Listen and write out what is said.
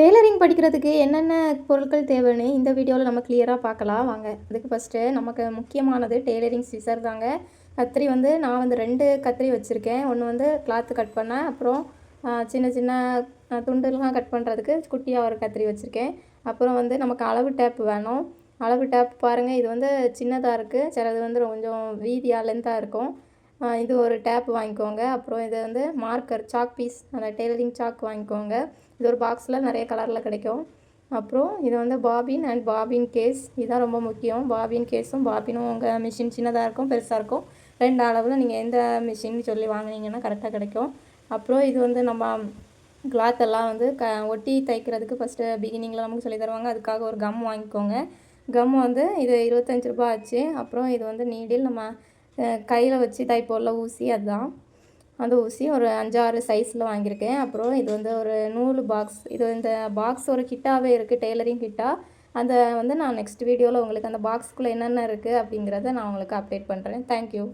Tailoring படிக்கிறதுக்கு என்னென்ன பொருட்கள் தேவைன்னு இந்த வீடியோவில் நம்ம கிளியராக பார்க்கலாம். வாங்க அதுக்கு ஃபஸ்ட்டு நமக்கு முக்கியமானது டெய்லரிங் சிசர் தாங்க. கத்திரி வந்து நான் வந்து ரெண்டு கத்திரி வச்சுருக்கேன். ஒன்று வந்து கிளாத்து கட் பண்ணேன் அப்புறம் சின்ன சின்ன துண்டுலாம் கட் பண்ணுறதுக்கு குட்டியாக ஒரு கத்திரி வச்சுருக்கேன். அப்புறம் வந்து நமக்கு அளவு டேப் வேணும். அளவு டேப் பாருங்கள் இது வந்து சின்னதாக இருக்குது சிலது வந்து கொஞ்சம் வீதியாக லென்த்தாக இருக்கும். இது ஒரு டேப் வாங்கிக்கோங்க. அப்புறம் இது வந்து மார்க்கர் சாக் பீஸ் அந்த டெய்லரிங் சாக் வாங்கிக்கோங்க. இது ஒரு பாக்ஸில் நிறைய கலரில் கிடைக்கும். அப்புறம் இது வந்து பாபின் அண்ட் பாபின் கேஸ். இதுதான் ரொம்ப முக்கியம். பாபின் கேஸும் பாபினும் உங்கள் மிஷின் சின்னதாக இருக்கும் பெருசாக இருக்கும். ரெண்டு அளவில் நீங்கள் எந்த மிஷின் சொல்லி வாங்குனீங்கன்னா கரெக்டாக கிடைக்கும். அப்புறம் இது வந்து நம்ம கிளாத் எல்லாம் வந்து க ஒட்டி தைக்கிறதுக்கு ஃபஸ்ட்டு பிகினிங்கில் நமக்கு சொல்லி தருவாங்க. அதுக்காக ஒரு கம் வாங்கிக்கோங்க. கம் வந்து இது இருபத்தஞ்சி ரூபாய் ஆச்சு. அப்புறம் இது வந்து நீடில் நம்ம கையில் வச்சு தைப்போம்ல ஊசி அதுதான் அந்த ஊசி ஒரு அஞ்சாறு சைஸில் வாங்கியிருக்கேன். அப்புறம் இது வந்து ஒரு நூல் பாக்ஸ் இது இந்த பாக்ஸ் ஒரு கிட்டாகவே இருக்குது டெய்லரிங் கிட்டா. அந்த வந்து நான் நெக்ஸ்ட் வீடியோவில் உங்களுக்கு அந்த பாக்ஸ்க்குள்ளே என்னென்ன இருக்குது அப்படிங்கிறத நான் உங்களுக்கு அப்டேட் பண்ணுறேன் தேங்க்யூ